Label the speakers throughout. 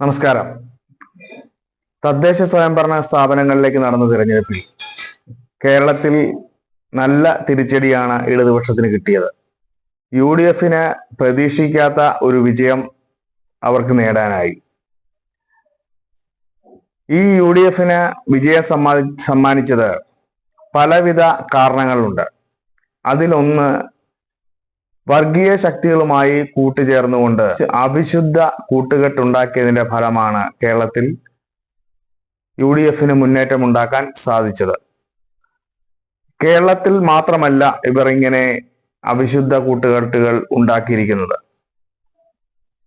Speaker 1: നമസ്കാരം. തദ്ദേശ സ്വയംഭരണ സ്ഥാപനങ്ങളിലേക്ക് നടന്ന തിരഞ്ഞെടുപ്പിൽ കേരളത്തിൽ നല്ല തിരിച്ചടിയാണ് ഇടതുപക്ഷത്തിന് കിട്ടിയത്. യു ഡി എഫിന് പ്രതീക്ഷിക്കാത്ത ഒരു വിജയം അവർക്ക് നേടാനായി. ഈ യു ഡി എഫിന് വിജയം സമ്മാനി സമ്മാനിച്ചത് പലവിധ കാരണങ്ങളുണ്ട്. അതിലൊന്ന് വർഗീയ ശക്തികളുമായി കൂട്ടുചേർന്നുകൊണ്ട് അവിശുദ്ധ കൂട്ടുകെട്ടുണ്ടാക്കിയതിന്റെ ഫലമാണ് കേരളത്തിൽ യു ഡി എഫിന് മുന്നേറ്റം ഉണ്ടാക്കാൻ സാധിച്ചത്. കേരളത്തിൽ മാത്രമല്ല ഇവർ ഇങ്ങനെ അവിശുദ്ധ കൂട്ടുകെട്ടുകൾ ഉണ്ടാക്കിയിരിക്കുന്നത്.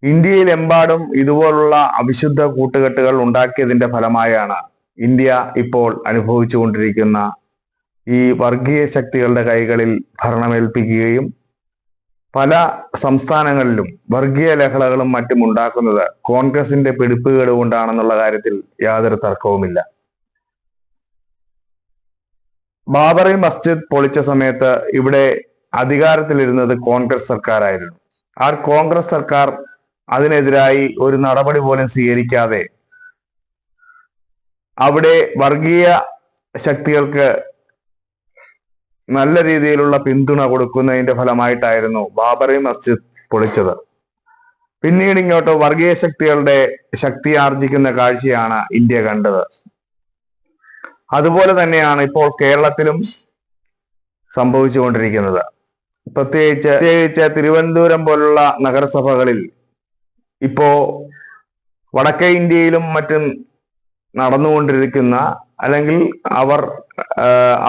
Speaker 1: ഇന്ത്യയിലെമ്പാടും ഇതുപോലുള്ള അവിശുദ്ധ കൂട്ടുകെട്ടുകൾ ഉണ്ടാക്കിയതിന്റെ ഫലമായാണ് ഇന്ത്യ ഇപ്പോൾ അനുഭവിച്ചുകൊണ്ടിരിക്കുന്ന ഈ വർഗീയ ശക്തികളുടെ കൈകളിൽ ഭരണമേൽപ്പിക്കുകയും പല സംസ്ഥാനങ്ങളിലും വർഗീയ ലഹളകളും മറ്റും ഉണ്ടാക്കുന്നത് കോൺഗ്രസിന്റെ പിടിപ്പുകേട് കൊണ്ടാണെന്നുള്ള കാര്യത്തിൽ യാതൊരു തർക്കവുമില്ല. ബാബറി മസ്ജിദ് പൊളിച്ച സമയത്ത് ഇവിടെ അധികാരത്തിലിരുന്നത് കോൺഗ്രസ് സർക്കാരായിരുന്നു. ആ കോൺഗ്രസ് സർക്കാർ അതിനെതിരായി ഒരു നടപടി പോലും സ്വീകരിക്കാതെ അവിടെ വർഗീയ ശക്തികൾക്ക് നല്ല രീതിയിലുള്ള പിന്തുണ കൊടുക്കുന്നതിന്റെ ഫലമായിട്ടായിരുന്നു ബാബറി മസ്ജിദ് പൊളിച്ചത്. പിന്നീട് ഇങ്ങോട്ട് വർഗീയ ശക്തികളുടെ ശക്തി ആർജിക്കുന്ന കാഴ്ചയാണ് ഇന്ത്യ കണ്ടത്. അതുപോലെ തന്നെയാണ് ഇപ്പോൾ കേരളത്തിലും സംഭവിച്ചുകൊണ്ടിരിക്കുന്നത്. പ്രത്യേകിച്ച് പ്രത്യേകിച്ച് തിരുവനന്തപുരം പോലുള്ള നഗരസഭകളിൽ ഇപ്പോ വടക്കേ ഇന്ത്യയിലും മറ്റും നടന്നുകൊണ്ടിരിക്കുന്ന അല്ലെങ്കിൽ അവർ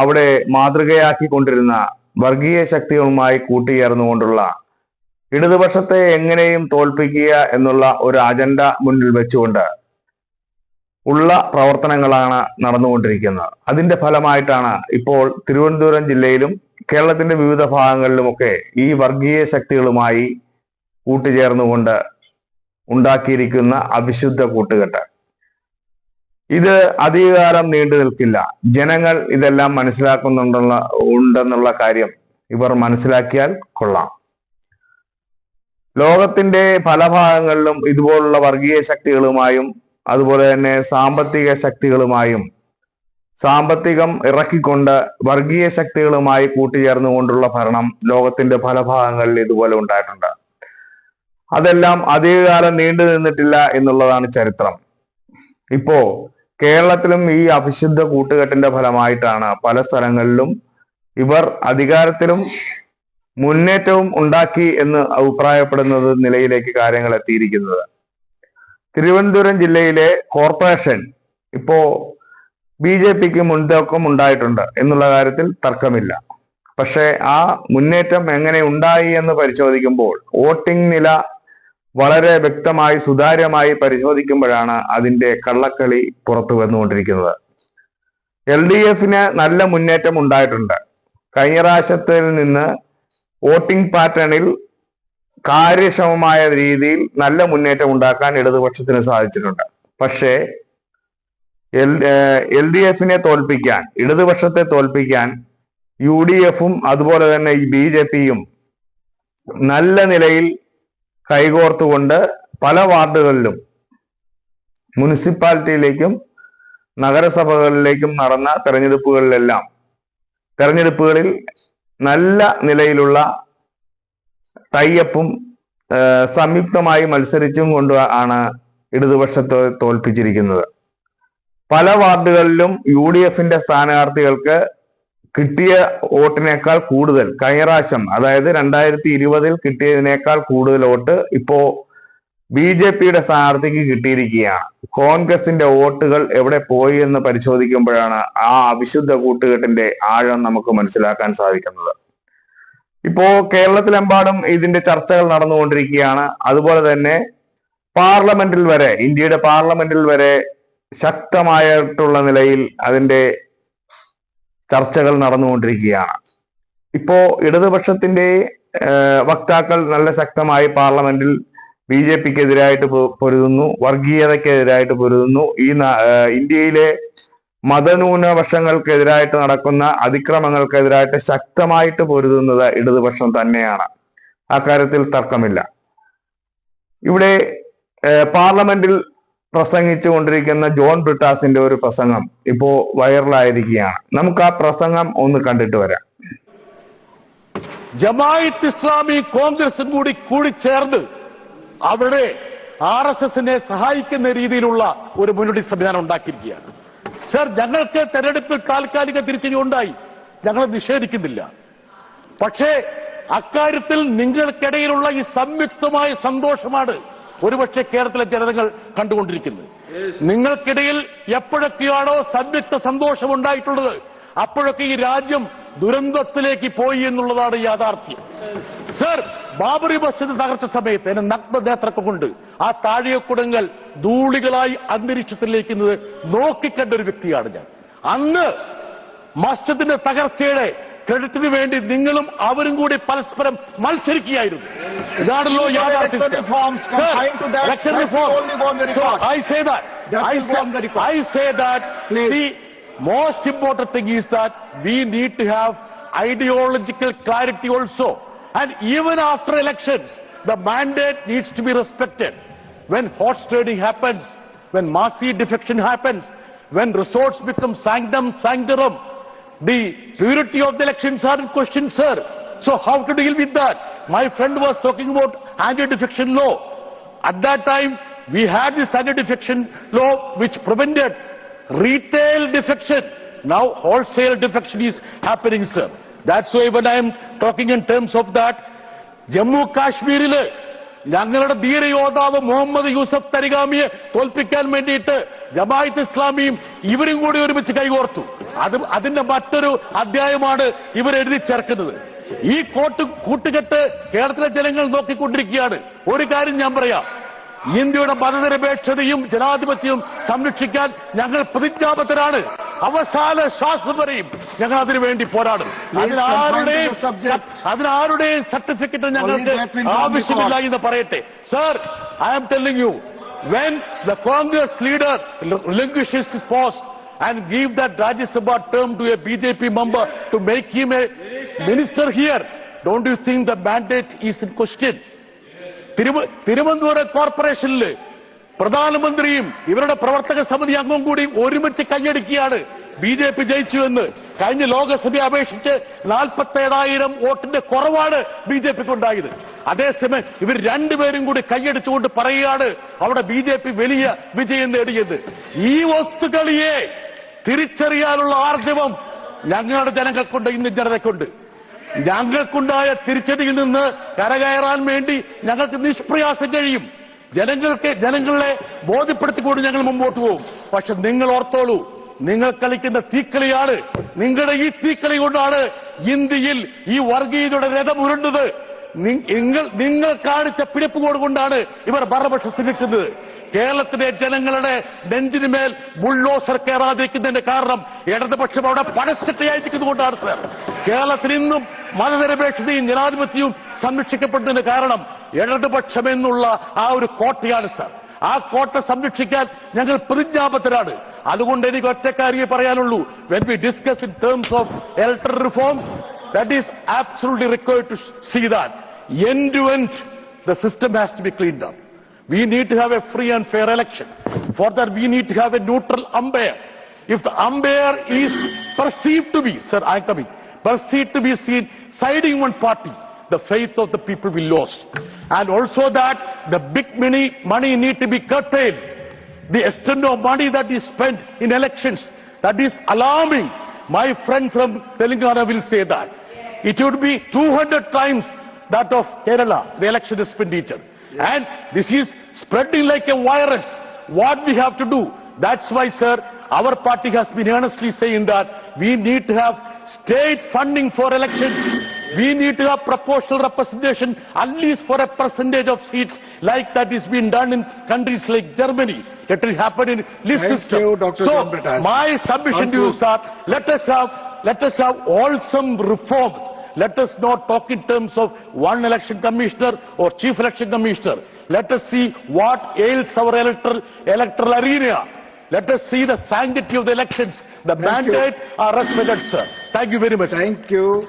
Speaker 1: അവിടെ മാതൃകയാക്കിക്കൊണ്ടിരുന്ന വർഗീയ ശക്തികളുമായി കൂട്ടിച്ചേർന്നുകൊണ്ടുള്ള ഇടതുപക്ഷത്തെ എങ്ങനെയും തോൽപ്പിക്കുക എന്നുള്ള ഒരു അജണ്ട മുന്നിൽ വെച്ചുകൊണ്ട് ഉള്ള പ്രവർത്തനങ്ങളാണ് നടന്നുകൊണ്ടിരിക്കുന്നത്. അതിന്റെ ഫലമായിട്ടാണ് ഇപ്പോൾ തിരുവനന്തപുരം ജില്ലയിലും കേരളത്തിന്റെ വിവിധ ഭാഗങ്ങളിലുമൊക്കെ ഈ വർഗീയ ശക്തികളുമായി കൂട്ടുചേർന്നുകൊണ്ട് ഉണ്ടാക്കിയിരിക്കുന്ന അവിശുദ്ധ കൂട്ടുകെട്ട്. ഇത് അധികാരം നീണ്ടു നിൽക്കില്ല. ജനങ്ങൾ ഇതെല്ലാം മനസ്സിലാക്കുന്നുണ്ടെന്നുള്ള ഉണ്ടെന്നുള്ള കാര്യം ഇവർ മനസ്സിലാക്കിയാൽ കൊള്ളാം. ലോകത്തിന്റെ പല ഭാഗങ്ങളിലും ഇതുപോലുള്ള വർഗീയ ശക്തികളുമായും അതുപോലെ തന്നെ സാമ്പത്തിക ശക്തികളുമായും സാമ്പത്തികം ഇറക്കിക്കൊണ്ട് വർഗീയ ശക്തികളുമായി കൂട്ടിച്ചേർന്നുകൊണ്ടുള്ള ഭരണം ലോകത്തിന്റെ പല ഭാഗങ്ങളിൽ ഇതുപോലെ ഉണ്ടായിട്ടുണ്ട്. അതെല്ലാം അധികകാലം നീണ്ടു നിന്നിട്ടില്ല എന്നുള്ളതാണ് ചരിത്രം. ഇപ്പോ കേരളത്തിലും ഈ അവിശുദ്ധ കൂട്ടുകെട്ടിന്റെ ഫലമായിട്ടാണ് പല സ്ഥലങ്ങളിലും ഇവർ അധികാരത്തിലും മുന്നേറ്റവും ഉണ്ടാക്കി എന്ന് അഭിപ്രായപ്പെടുന്നത് നിലയിലേക്ക് കാര്യങ്ങൾ എത്തിയിരിക്കുന്നത്. തിരുവനന്തപുരം ജില്ലയിലെ കോർപ്പറേഷൻ ഇപ്പോ ബി ജെ പിക്ക് മുൻതൂക്കം ഉണ്ടായിട്ടുണ്ട് എന്നുള്ള കാര്യത്തിൽ തർക്കമില്ല. പക്ഷേ ആ മുന്നേറ്റം എങ്ങനെ ഉണ്ടായി എന്ന് പരിശോധിക്കുമ്പോൾ വോട്ടിംഗ് നില വളരെ വ്യക്തമായി സുതാര്യമായി പരിശോധിക്കുമ്പോഴാണ് അതിന്റെ കള്ളക്കളി പുറത്തു വന്നുകൊണ്ടിരിക്കുന്നത്. എൽ ഡി എഫിന് നല്ല മുന്നേറ്റം ഉണ്ടായിട്ടുണ്ട്. കഴിഞ്ഞ പ്രാവശ്യത്തിൽ നിന്ന് വോട്ടിംഗ് പാറ്റേണിൽ കാര്യക്ഷമമായ രീതിയിൽ നല്ല മുന്നേറ്റം ഉണ്ടാക്കാൻ ഇടതുപക്ഷത്തിന് സാധിച്ചിട്ടുണ്ട്. പക്ഷേ എൽ ഡി എഫിനെ തോൽപ്പിക്കാൻ ഇടതുപക്ഷത്തെ തോൽപ്പിക്കാൻ യു ഡി എഫും അതുപോലെ തന്നെ ബി ജെ പിയും നല്ല നിലയിൽ കൈകോർത്തുകൊണ്ട് പല വാർഡുകളിലും മുനിസിപ്പാലിറ്റിയിലേക്കും നഗരസഭകളിലേക്കും നടന്ന തെരഞ്ഞെടുപ്പുകളിലെല്ലാം തെരഞ്ഞെടുപ്പുകളിൽ നല്ല നിലയിലുള്ള ടൈയപ്പും സംയുക്തമായി മത്സരിച്ചും കൊണ്ട് ആണ് ഇടതുപക്ഷത്തെ തോൽപ്പിച്ചിരിക്കുന്നത്. പല വാർഡുകളിലും യു ഡി എഫിന്റെ സ്ഥാനാർത്ഥികൾക്ക് കിട്ടിയ വോട്ടിനേക്കാൾ കൂടുതൽ കഴിഞ്ഞ പ്രാവശ്യം അതായത് രണ്ടായിരത്തി ഇരുപതിൽ കിട്ടിയതിനേക്കാൾ കൂടുതൽ വോട്ട് ഇപ്പോ ബി ജെ പിയുടെ സ്ഥാനാർത്ഥിക്ക് കിട്ടിയിരിക്കുകയാണ്. കോൺഗ്രസിന്റെ വോട്ടുകൾ എവിടെ പോയി എന്ന് പരിശോധിക്കുമ്പോഴാണ് ആ അവിശുദ്ധ കൂട്ടുകെട്ടിന്റെ ആഴം നമുക്ക് മനസ്സിലാക്കാൻ സാധിക്കുന്നത്. ഇപ്പോ കേരളത്തിലെമ്പാടും ഇതിന്റെ ചർച്ചകൾ നടന്നുകൊണ്ടിരിക്കുകയാണ്. അതുപോലെ തന്നെ പാർലമെന്റിൽ വരെ ഇന്ത്യയുടെ പാർലമെന്റിൽ വരെ ശക്തമായിട്ടുള്ള നിലയിൽ അതിന്റെ ചർച്ചകൾ നടന്നുകൊണ്ടിരിക്കുകയാണ്. ഇപ്പോ ഇടതുപക്ഷത്തിന്റെ വക്താക്കൾ നല്ല ശക്തമായി പാർലമെന്റിൽ ബി ജെ പിക്ക് എതിരായിട്ട് പൊരുതുന്നു വർഗീയതക്കെതിരായിട്ട് പൊരുതുന്നു. ഈ ഇന്ത്യയിലെ മതന്യൂനപക്ഷങ്ങൾക്കെതിരായിട്ട് നടക്കുന്ന അതിക്രമങ്ങൾക്കെതിരായിട്ട് ശക്തമായിട്ട് പൊരുതുന്നത് ഇടതുപക്ഷം തന്നെയാണ്. അക്കാര്യത്തിൽ തർക്കമില്ല. ഇവിടെ പാർലമെന്റിൽ പ്രസംഗിച്ചു കൊണ്ടിരിക്കുന്ന ജോൺ ബ്രിട്ടാസിന്റെ ഒരു പ്രസംഗം ഇപ്പോ വൈറലായിരിക്കുകയാണ്. നമുക്ക് ആ പ്രസംഗം ഒന്ന് കണ്ടിട്ട് വരാം.
Speaker 2: ജമായത്ത് ഇസ്ലാമി കോൺഗ്രസും കൂടി കൂടിച്ചേർന്ന് അവിടെ ആർ എസ് എസിനെ സഹായിക്കുന്ന രീതിയിലുള്ള ഒരു മുന്നണി സംവിധാനം ഉണ്ടാക്കിയിരിക്കുകയാണ്. സർ ഞങ്ങൾക്ക് തെരഞ്ഞെടുപ്പിൽ താൽക്കാലിക തിരിച്ചടി ഉണ്ടായി. ഞങ്ങൾ നിഷേധിക്കുന്നില്ല. പക്ഷേ അക്കാര്യത്തിൽ നിങ്ങൾക്കിടയിലുള്ള ഈ സംയുക്തമായ സന്തോഷമാണ് ഒരുപക്ഷെ കേരളത്തിലെ ജനതകൾ കണ്ടുകൊണ്ടിരിക്കുന്നത്. നിങ്ങൾക്കിടയിൽ എപ്പോഴൊക്കെയാണോ സംയുക്ത സന്തോഷം ഉണ്ടായിട്ടുള്ളത് അപ്പോഴൊക്കെ ഈ രാജ്യം ദുരന്തത്തിലേക്ക് പോയി എന്നുള്ളതാണ് യാഥാർത്ഥ്യം. സർ ബാബറി മസ്ജിദ് തകർച്ച സമയത്ത് എന്നെ നഗ്നനേത്രക്കം കൊണ്ട് ആ താഴെക്കുടങ്ങൾ ധൂളികളായി അന്തരീക്ഷത്തിലേക്കുന്നത് നോക്കിക്കണ്ട ഒരു വ്യക്തിയാണ് ഞാൻ. അന്ന് മസ്ജിദിന്റെ തകർച്ചയുടെ ക്രെഡിറ്റിന് വേണ്ടി നിങ്ങളും അവരും കൂടി പരസ്പരം മത്സരിക്കുകയായിരുന്നു ഇതാണല്ലോ യാഥാർത്ഥ്യം
Speaker 3: Election reforms confined to that,
Speaker 2: Election
Speaker 3: that
Speaker 2: reform.
Speaker 3: will only go on the
Speaker 2: So,
Speaker 3: record.
Speaker 2: I say that.
Speaker 3: That
Speaker 2: I
Speaker 3: will go
Speaker 2: say,
Speaker 3: on the record.
Speaker 2: I say that
Speaker 3: Please.
Speaker 2: the most important thing is that we need to have ideological clarity also. And even after elections, the mandate needs to be respected. When horse trading happens, when massive defection happens, when resorts become sanctum sanctorum, the purity of the elections are in question, sir. So how to deal with that? My friend was talking about anti-defection law. At that time, we had this anti-defection law which prevented retail defection. Now wholesale defection is happening, sir. That's why when I am talking in terms of that, Jammu Kashmir ഞങ്ങളുടെ ധീരയോദ്ധാവ് മുഹമ്മദ് യൂസഫ് തരികാമിയെ തോൽപ്പിക്കാൻ വേണ്ടിയിട്ട് ജമായത്ത് ഇസ്ലാമിയും ഇവരും കൂടി ഒരുമിച്ച് കൈകോർത്തു. അത് അതിന്റെ മറ്റൊരു അധ്യായമാണ് ഇവരെഴുതി ചേർക്കുന്നത്. ഈ കോട്ട് കൂട്ടുകെട്ട് കേരളത്തിലെ ജനങ്ങൾ നോക്കിക്കൊണ്ടിരിക്കുകയാണ്. ഒരു കാര്യം ഞാൻ പറയാം. ഇന്ത്യയുടെ മതനിരപേക്ഷതയും ജനാധിപത്യവും സംരക്ഷിക്കാൻ ഞങ്ങൾ പ്രതിജ്ഞാബദ്ധരാണ്. അവസാന ശ്വാസം വരെയും ഞങ്ങൾ അതിനു വേണ്ടി പോരാടും അതിനാരുടെയും. അതിനാരുടെയും സർട്ടിഫിക്കറ്റ് ഞങ്ങൾക്ക് ആവശ്യമില്ല എന്ന് പറയട്ടെ sir I am telling you when the Congress leader relinquishes his post and give that Rajya Sabha term to a BJP member to make him a minister here, don't you think the mandate is in question? തിരുവ- തിരുവനന്തപുരം കോർപ്പറേഷനിൽ പ്രധാനമന്ത്രിയും ഇവരുടെ പ്രവർത്തക സമിതി അംഗവും കൂടി ഒരുമിച്ച് കൈയടിക്കുകയാണ്. B J P ജയിച്ചു എന്ന് കഴിഞ്ഞ ലോകസഭയെ അപേക്ഷിച്ച് നാൽപ്പത്തേഴായിരം വോട്ടിന്റെ കുറവാണ് ബി ജെ പിക്ക് ഉണ്ടായത് അതേസമയം ഇവർ രണ്ടുപേരും കൂടി കൈയടിച്ചുകൊണ്ട് പറയുകയാണ് അവിടെ ബി ജെ പി വലിയ വിജയം നേടിയത്. ഈ വസ്തുക്കളിയെ തിരിച്ചറിയാനുള്ള ആർജവം ഞങ്ങളുടെ ജനങ്ങൾക്കുണ്ട് ഇന്ന് ജനതയ്ക്കുണ്ട്. ഞങ്ങൾക്കുണ്ടായ തിരിച്ചടിയിൽ നിന്ന് കരകയറാൻ വേണ്ടി ഞങ്ങൾക്ക് നിഷ്പ്രയാസം കഴിയും. ജനങ്ങൾക്ക് ജനങ്ങളെ ബോധ്യപ്പെടുത്തിക്കൊണ്ട് ഞങ്ങൾ മുമ്പോട്ട് പോകും. പക്ഷെ നിങ്ങൾ ഓർത്തോളൂ നിങ്ങൾ കളിക്കുന്ന തീക്കളിയാണ് നിങ്ങളുടെ ഈ തീക്കളി കൊണ്ടാണ് ഇന്ത്യയിൽ ഈ വർഗീയതയുടെ രഥം ഉരുണ്ടത് നിങ്ങൾ നിങ്ങൾ കാണിച്ച പിടിപ്പുകോട് കൊണ്ടാണ് ഇവർ ഭരണപക്ഷത്തിൽ നിൽക്കുന്നത്. കേരളത്തിലെ ജനങ്ങളുടെ നെഞ്ചിന് മേൽ ബുള്ളോസർ കയറാതിരിക്കുന്നതിന്റെ കാരണം ഇടതുപക്ഷം അവിടെ പടച്ചട്ടയായിരിക്കുന്നതുകൊണ്ടാണ് സർ. കേരളത്തിൽ ഇന്നും മതനിരപേക്ഷതയും ജനാധിപത്യവും സംരക്ഷിക്കപ്പെടുന്നതിന്റെ കാരണം ഇടതുപക്ഷം എന്നുള്ള ആ ഒരു കോട്ടയാണ് സർ ആ കോട്ട സംരക്ഷിക്കാൻ ഞങ്ങൾ പ്രതിജ്ഞാബദ്ധരാണ് അതുകൊണ്ട് എനിക്ക് ഒറ്റക്കാരിയെ പറയാനുള്ളൂ when we discuss in terms of electoral reforms that is absolutely required to see that end to end the system has to be cleaned up. We need to have a free and fair election. For that, we need to have a neutral umpire. If the umpire is perceived to be, sir, I'm coming, perceived to be seen siding one party, the faith of the people will lost. And also that the big money, money need to be curtailed. The extent of money that is spent in elections, that is alarming. My friend from Telangana will say that. It would be 200 times that of Kerala, the election expenditure. And this is spreading like a virus. What we have to do? That's why, sir, our party has been earnestly saying that we need to have state funding for elections. We need to have proportional representation, at least for a percentage of seats, like that is being done in countries like Germany. Let will happen in list
Speaker 3: Thank
Speaker 2: system.
Speaker 3: you, Dr.
Speaker 2: So, my submission to you, sir, let us have let us have wholesome reforms. Let us not talk in terms of one election commissioner or chief election commissioner. Let us see what ails our electoral, electoral arena. Let us see the sanctity of the elections. The
Speaker 3: Thank you.
Speaker 2: mandate are respected, sir. Thank you very much.
Speaker 3: Thank you.